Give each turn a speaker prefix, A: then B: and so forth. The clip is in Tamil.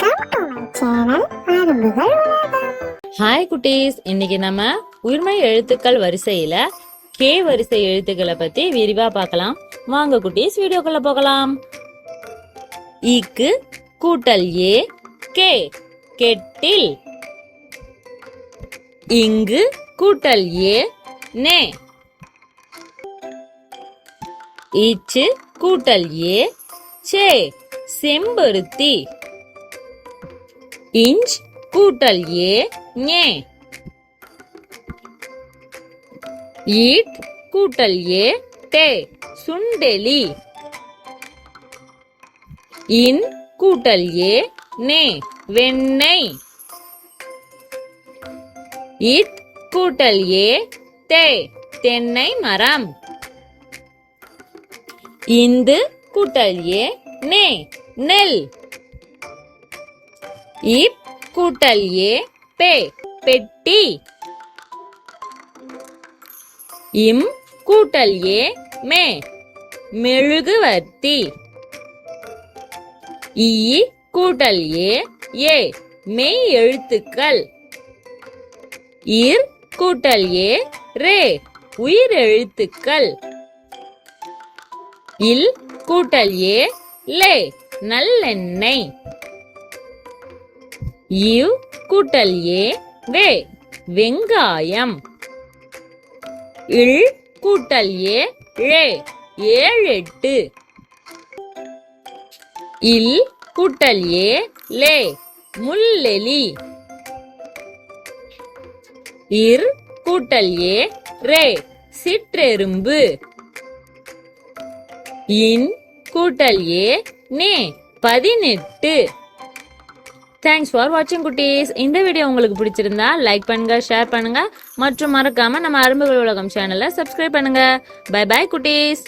A: Welcome to my channel Arumbugal Ulagam
B: hi குட்டீஸ். இன்னைக்கு நம்ம உயிர்மை எழுத்துக்கள் வரிசையில கே வரிசை எழுத்துக்களை பத்தி விரிவா பார்க்கலாம். வாங்க குட்டீஸ் வீடியோக்குள்ள போகலாம். E ஈக்கு கூட்டல் ஏ கே கெட்டில். இங்கு கூட்டல் ஏ நே. ஈச்சு கூட்டல் ஏ சே செம்பருத்தி. இஞ்ச் கூட்டல் ஏ ஞே. ஈட் கூட்டல் ஏ டே சுண்டெலி. இன் கூட்டல் ஏ நே. வெண்ணெய். இத் கூட்டல் ஏ தே. தென்னை மரம். இந்து கூட்டல் ஏ நே. நெல். இப் கூட்டல் ஏ பே பெட்டி. இம் கூட்டல் ஏ மே மெழுகுவர்த்தி. இ கூட்டல் ஏ ஏ மெய் எழுத்துக்கள். இர் கூட்டல் ஏ ரே உயிர் எழுத்துக்கள். இல் கூட்டல் ஏ லே நல்லெண்ணெய். இவ் கூட்டல் ஏ வே வெங்காயம். இல் கூட்டல் ஏ ழே ஏழு எட்டு இல் கூட்டல் ஏ லே முள்ளெலி. இர் கூட்டல் ஏ ரே சிற்றெரும்பு. இன் கூட்டல் ஏ நே பதினெட்டு. தேங்க்ஸ் ஃபார் வாட்சிங் குட்டீஸ். இந்த வீடியோ உங்களுக்கு பிடிச்சிருந்தா லைக் பண்ணுங்க ஷேர் பண்ணுங்க. மற்றும் மறக்காம நம்ம அரும்புகள் உலகம் சேனலை சப்ஸ்கிரைப் பண்ணுங்க. பை பை குட்டீஸ்.